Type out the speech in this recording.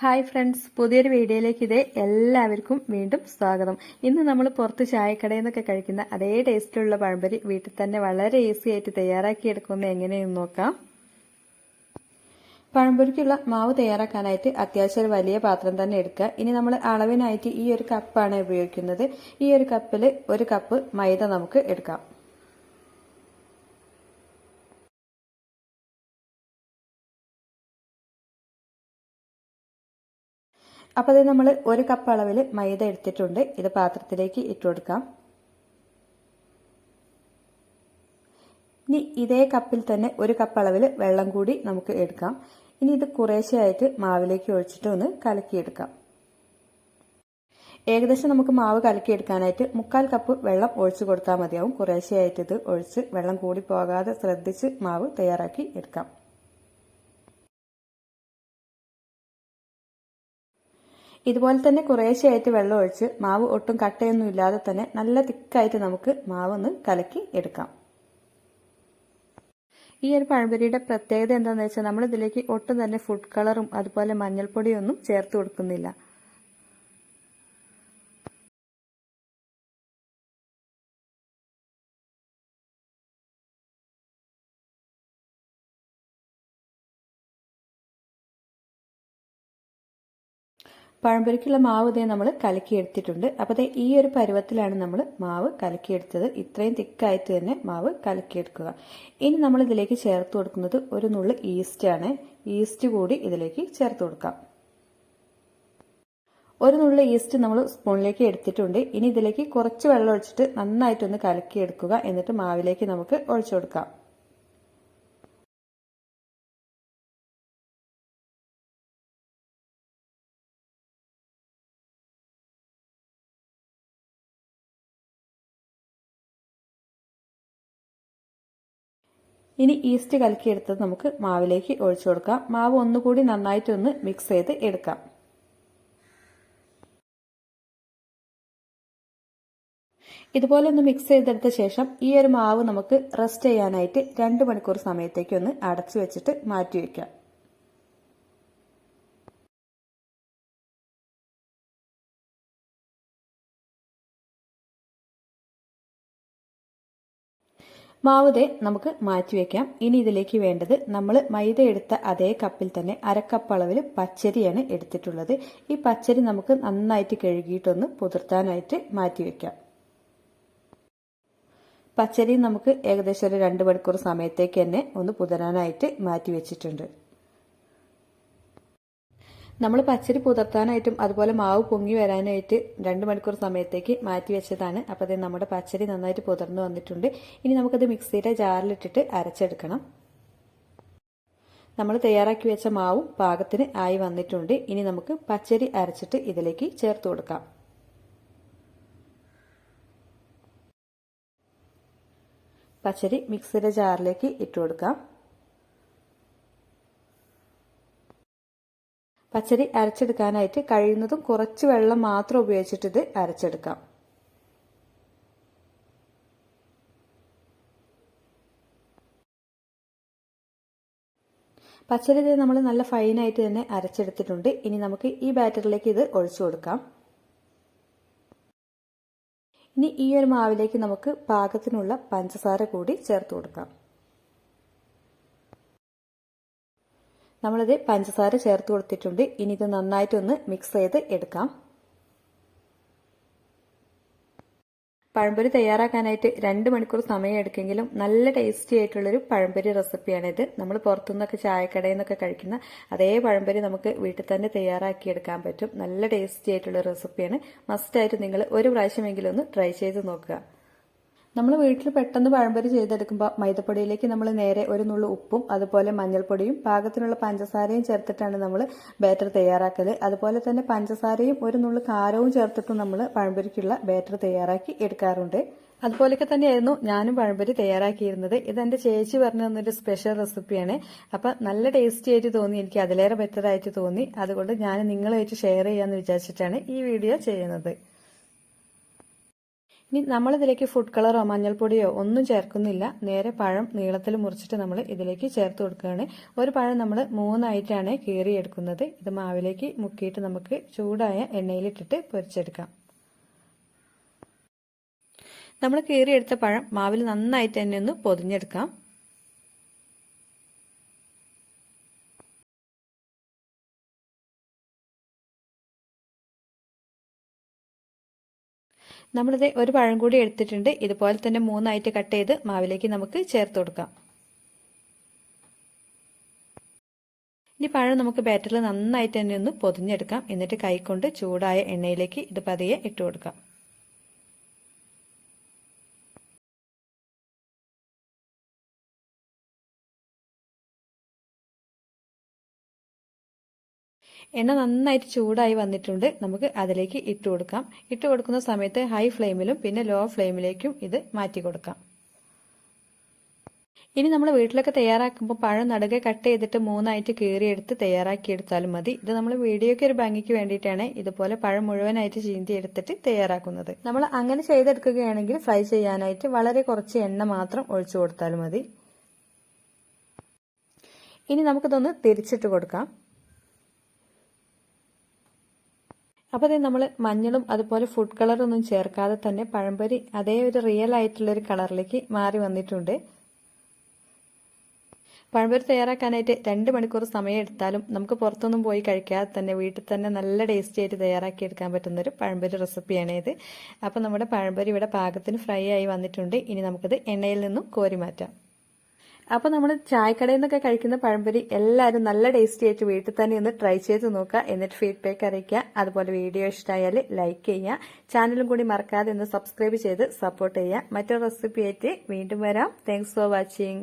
Hi friends പുതിയൊരു വീഡിയോയിലേക്ക് ഇതേ എല്ലാവർക്കും വീണ്ടും സ്വാഗതം. ഇന്ന് നമ്മൾ പുറത്ത് ചായക്കടയിൽ നിന്നൊക്കെ കഴിക്കുന്ന അതേ ടേസ്റ്റിലുള്ള പഴംപൊരി വീട്ടിൽ തന്നെ വളരെ ഈസി ആയിട്ട് തയ്യാറാക്കി തയ്യാറാക്കിയെടുക്കുന്നത് എങ്ങനെയെന്ന് നോക്കാം. പഴംപൊരിക്കുള്ള മാവ് തയ്യാറാക്കാനായിട്ട് അത്യാവശ്യം ഒരു വലിയ പാത്രം തന്നെ എടുക്കുക. ഇനി നമ്മൾ അളവിനായിട്ട് ഈ ഒരു കപ്പാണ് ഉപയോഗിക്കുന്നത്. ഈ ഒരു കപ്പിൽ ഒരു കപ്പ് മൈദ നമുക്ക് എടുക്കാം. അപ്പോൾ അത് നമ്മൾ ഒരു കപ്പ് അളവിൽ മൈദ എടുത്തിട്ടുണ്ട്. ഇത് പാത്രത്തിലേക്ക് ഇട്ട് കൊടുക്കാം. ഇനി ഇതേ കപ്പിൽ തന്നെ ഒരു കപ്പ് അളവിൽ വെള്ളം കൂടി നമുക്ക് എടുക്കാം. ഇനി ഇത് കുറേശ്ശെയായിട്ട് മാവിലേക്ക് ഒഴിച്ചിട്ട് ഒന്ന് കലക്കിയെടുക്കാം. ഏകദേശം നമുക്ക് മാവ് കലക്കിയെടുക്കാനായിട്ട് മുക്കാൽ കപ്പ് വെള്ളം ഒഴിച്ചു കൊടുത്താൽ മതിയാവും. കുറേശ്ശെയായിട്ട് ഇത് ഒഴിച്ച് വെള്ളം കൂടി പോകാതെ ശ്രദ്ധിച്ച് മാവ് തയ്യാറാക്കി എടുക്കാം. ഇതുപോലെ തന്നെ കുറേശ്ശെയായിട്ട് വെള്ളം ഒഴിച്ച് മാവ് ഒട്ടും കട്ടയൊന്നും ഇല്ലാതെ തന്നെ നല്ല തിക്കായിട്ട് നമുക്ക് മാവ് ഒന്ന് കലക്കി എടുക്കാം. ഈ ഒരു പഴംപൊരിയുടെ പ്രത്യേകത എന്താണെന്ന് വെച്ചാൽ നമ്മൾ ഇതിലേക്ക് ഒട്ടും തന്നെ ഫുഡ് കളറും അതുപോലെ മഞ്ഞൾപ്പൊടിയൊന്നും ചേർത്ത് കൊടുക്കുന്നില്ല. പഴംപൊരിക്കുള്ള മാവ് ഇതേ നമ്മൾ കലക്കിയെടുത്തിട്ടുണ്ട്. അപ്പോൾ അതേ ഈ ഒരു പരുവത്തിലാണ് നമ്മൾ മാവ് കലക്കിയെടുത്തത്. ഇത്രയും തിക്കായിട്ട് തന്നെ മാവ് കലക്കിയെടുക്കുക. ഇനി നമ്മൾ ഇതിലേക്ക് ചേർത്ത് കൊടുക്കുന്നത് ഒരു നുള്ളു ഈസ്റ്റ് ആണ്. ഈസ്റ്റ് കൂടി ഇതിലേക്ക് ചേർത്ത് കൊടുക്കാം. ഒരു നുള്ളു ഈസ്റ്റ് നമ്മൾ സ്പൂണിലേക്ക് എടുത്തിട്ടുണ്ട്. ഇനി ഇതിലേക്ക് കുറച്ച് വെള്ളം ഒഴിച്ചിട്ട് നന്നായിട്ടൊന്ന് കലക്കിയെടുക്കുക. എന്നിട്ട് മാവിലേക്ക് നമുക്ക് ഒഴിച്ചു കൊടുക്കാം. ഇനി ഈസ്റ്റ് കലക്കിയെടുത്തത് നമുക്ക് മാവിലേക്ക് ഒഴിച്ചു കൊടുക്കാം. മാവ് ഒന്നുകൂടി നന്നായിട്ടൊന്ന് മിക്സ് ചെയ്ത് എടുക്കാം. ഇതുപോലെ ഒന്ന് മിക്സ് ചെയ്തെടുത്ത ശേഷം ഈ ഒരു മാവ് നമുക്ക് റെസ്റ്റ് ചെയ്യാനായിട്ട് രണ്ട് മണിക്കൂർ സമയത്തേക്ക് ഒന്ന് അടച്ചു വെച്ചിട്ട് മാറ്റി വയ്ക്കാം മാവുതെ നമുക്ക് മാറ്റി വെക്കാം. ഇനി ഇതിലേക്ക് വേണ്ടത് നമ്മൾ മൈദ എടുത്ത അതേ കപ്പിൽ തന്നെ അരക്കപ്പ് അളവിൽ പച്ചരിയാണ് എടുത്തിട്ടുള്ളത്. ഈ പച്ചരി നമുക്ക് നന്നായിട്ട് കഴുകിയിട്ടൊന്ന് പുതിർത്താനായിട്ട് മാറ്റി വെക്കാം. പച്ചരി നമുക്ക് ഏകദേശം ഒരു രണ്ട് മണിക്കൂർ സമയത്തേക്ക് തന്നെ ഒന്ന് പുതരാനായിട്ട് മാറ്റി വെച്ചിട്ടുണ്ട്. നമ്മൾ പച്ചരി പുതർത്താനായിട്ടും അതുപോലെ മാവ് പൊങ്ങി വരാനായിട്ട് രണ്ട് മണിക്കൂർ സമയത്തേക്ക് മാറ്റി വെച്ചതാണ്. അപ്പോൾ അത് നമ്മുടെ പച്ചരി നന്നായിട്ട് പുതർന്നു വന്നിട്ടുണ്ട്. ഇനി നമുക്കത് മിക്സിയുടെ ജാറിലിട്ടിട്ട് അരച്ചെടുക്കണം. നമ്മൾ തയ്യാറാക്കി വെച്ച മാവും പാകത്തിന് ആയി വന്നിട്ടുണ്ട്. ഇനി നമുക്ക് പച്ചരി അരച്ചിട്ട് ഇതിലേക്ക് ചേർത്ത് കൊടുക്കാം. പച്ചരി മിക്സിയുടെ ജാറിലേക്ക് ഇട്ട് കൊടുക്കാം. പച്ചരി അരച്ചെടുക്കാനായിട്ട് കഴിയുന്നതും കുറച്ച് വെള്ളം മാത്രം ഉപയോഗിച്ചിട്ട് ഇത് അരച്ചെടുക്കാം. പച്ചരി ഇത് നമ്മൾ നല്ല ഫൈനായിട്ട് തന്നെ അരച്ചെടുത്തിട്ടുണ്ട്. ഇനി നമുക്ക് ഈ ബാറ്ററിലേക്ക് ഇത് ഒഴിച്ചു കൊടുക്കാം. ഇനി ഈ ഒരു മാവിലേക്ക് നമുക്ക് പാകത്തിനുള്ള പഞ്ചസാര കൂടി ചേർത്ത് കൊടുക്കാം. നമ്മളിത് പഞ്ചസാര ചേർത്ത് കൊടുത്തിട്ടുണ്ട്. ഇനി ഇത് നന്നായിട്ടൊന്ന് മിക്സ് ചെയ്ത് എടുക്കാം. പഴംപൊരി തയ്യാറാക്കാനായിട്ട് രണ്ട് മണിക്കൂർ സമയം എടുക്കെങ്കിലും നല്ല ടേസ്റ്റി ആയിട്ടുള്ളൊരു പഴംപൊരി റെസിപ്പിയാണിത്. നമ്മൾ പുറത്തുനിന്നൊക്കെ ചായക്കടയിൽ നിന്നൊക്കെ കഴിക്കുന്ന അതേ പഴംപൊരി നമുക്ക് വീട്ടിൽ തന്നെ തയ്യാറാക്കിയെടുക്കാൻ പറ്റും. നല്ല ടേസ്റ്റി ആയിട്ടുള്ള റെസിപ്പിയാണ് മസ്റ്റായിട്ട് നിങ്ങൾ ഒരു പ്രാവശ്യമെങ്കിലും ഒന്ന് ട്രൈ ചെയ്ത് നോക്കുക. നമ്മൾ വീട്ടിൽ പെട്ടെന്ന് പഴംപൊരി ചെയ്തെടുക്കുമ്പോൾ മൈദപ്പൊടിയിലേക്ക് നമ്മൾ നേരെ ഒരു നുള്ളു ഉപ്പും അതുപോലെ മഞ്ഞൾപ്പൊടിയും പാകത്തിനുള്ള പഞ്ചസാരയും ചേർത്തിട്ടാണ് നമ്മൾ ബാറ്റർ തയ്യാറാക്കൽ അതുപോലെ തന്നെ പഞ്ചസാരയും ഒരു നുള്ളു കാരവും ചേർത്തിട്ടും നമ്മൾ പഴംപൊരിക്കുള്ള ബാറ്റർ തയ്യാറാക്കി എടുക്കാറുണ്ട്. അതുപോലെയൊക്കെ തന്നെയായിരുന്നു ഞാനും പഴംപൊരി തയ്യാറാക്കിയിരുന്നത്. ഇത് എന്റെ ചേച്ചി പറഞ്ഞു തന്നൊരു സ്പെഷ്യൽ റെസിപ്പിയാണ് അപ്പൊ നല്ല ടേസ്റ്റി ആയിട്ട് തോന്നി എനിക്ക് അതിലേറെ ബെറ്റർ ആയിട്ട് തോന്നി. അതുകൊണ്ട് ഞാൻ നിങ്ങളുമായിട്ട് ഷെയർ ചെയ്യാന്ന് വിചാരിച്ചിട്ടാണ് ഈ വീഡിയോ ചെയ്യുന്നത്. ഇനി നമ്മളിതിലേക്ക് ഫുഡ് കളറോ മഞ്ഞൾപ്പൊടിയോ ഒന്നും ചേർക്കുന്നില്ല. നേരെ പഴം നീളത്തിൽ മുറിച്ചിട്ട് നമ്മൾ ഇതിലേക്ക് ചേർത്ത് കൊടുക്കുകയാണ്. ഒരു പഴം നമ്മൾ മൂന്നായിട്ടാണ് കീറിയെടുക്കുന്നത്. ഇത് മാവിലേക്ക് മുക്കിയിട്ട് നമുക്ക് ചൂടായ എണ്ണയിലിട്ടിട്ട് പൊരിച്ചെടുക്കാം. നമ്മൾ കീറിയെടുത്ത പഴം മാവിൽ നന്നായിട്ട് തന്നെ ഒന്ന് പൊതിഞ്ഞെടുക്കാം. നമ്മളിത് ഒരു പഴം കൂടി എടുത്തിട്ടുണ്ട്. ഇതുപോലെ തന്നെ മൂന്നായിട്ട് കട്ട് ചെയ്ത് മാവിലേക്ക് നമുക്ക് ചേർത്ത് കൊടുക്കാം. ഇനി പഴം നമുക്ക് ബാറ്ററിൽ നന്നായിട്ട് തന്നെ ഒന്ന് പൊതിഞ്ഞെടുക്കാം. എന്നിട്ട് കൈകൊണ്ട് ചൂടായ എണ്ണയിലേക്ക് ഇത് പതിയെ ഇട്ട് കൊടുക്കാം. എണ്ണ നന്നായിട്ട് ചൂടായി വന്നിട്ടുണ്ട്. നമുക്ക് അതിലേക്ക് ഇട്ട് കൊടുക്കാം. ഇട്ട് കൊടുക്കുന്ന സമയത്ത് ഹൈ ഫ്ലെയിമിലും പിന്നെ ലോ ഫ്ലെയിമിലേക്കും ഇത് മാറ്റി കൊടുക്കാം. ഇനി നമ്മൾ വീട്ടിലൊക്കെ തയ്യാറാക്കുമ്പോൾ പഴം നടുക കട്ട് ചെയ്തിട്ട് മൂന്നായിട്ട് കീറിയെടുത്ത് തയ്യാറാക്കിയെടുത്താലും മതി. ഇത് നമ്മൾ വീഡിയോയ്ക്ക് ഒരു ഭംഗിക്ക് വേണ്ടിയിട്ടാണ് ഇതുപോലെ പഴം മുഴുവനായിട്ട് ചീന്തി എടുത്തിട്ട് തയ്യാറാക്കുന്നത്. നമ്മൾ അങ്ങനെ ചെയ്തെടുക്കുകയാണെങ്കിൽ ഫ്രൈ ചെയ്യാനായിട്ട് വളരെ കുറച്ച് എണ്ണ മാത്രം ഒഴിച്ചു കൊടുത്താലും മതി. ഇനി നമുക്കിതൊന്ന് തിരിച്ചിട്ട് കൊടുക്കാം. അപ്പോൾ നമ്മൾ മഞ്ഞളും അതുപോലെ ഫുഡ് കളറൊന്നും ചേർക്കാതെ തന്നെ പഴംപൊരി അതേ ഒരു റിയൽ ആയിട്ടുള്ള ഒരു കളറിലേക്ക് മാറി വന്നിട്ടുണ്ട്. പഴംപൊരി തയ്യാറാക്കാനായിട്ട് രണ്ട് മണിക്കൂർ സമയം എടുത്താലും നമുക്ക് പുറത്തൊന്നും പോയി കഴിക്കാതെ തന്നെ വീട്ടിൽ തന്നെ നല്ല ടേസ്റ്റി ആയിട്ട് തയ്യാറാക്കി എടുക്കാൻ പറ്റുന്ന ഒരു പഴംപൊരി റെസിപ്പിയാണ് ഇത്. അപ്പോൾ നമ്മുടെ പഴംപൊരി ഇവിടെ പാകത്തിന് ഫ്രൈ ആയി വന്നിട്ടുണ്ട്. ഇനി നമുക്കിത് എണ്ണയിൽ നിന്നും കോരി മാറ്റാം. അപ്പോൾ നമ്മൾ ചായക്കടയിൽ നിന്നൊക്കെ കഴിക്കുന്ന പഴംപൊരി എല്ലാവരും നല്ല ടേസ്റ്റി ആയിട്ട് വീട്ടിൽ തന്നെ ഒന്ന് ട്രൈ ചെയ്ത് നോക്കുക. എന്നിട്ട് ഫീഡ്ബാക്ക് അറിയിക്കുക. അതുപോലെ വീഡിയോ ഇഷ്ടമായാൽ ലൈക്ക് ചെയ്യുക. ചാനലും കൂടി മറക്കാതെ ഒന്ന് സബ്സ്ക്രൈബ് ചെയ്ത് സപ്പോർട്ട് ചെയ്യുക. മറ്റൊരു റെസിപ്പി ആയിട്ട് വീണ്ടും വരാം. Thanks for watching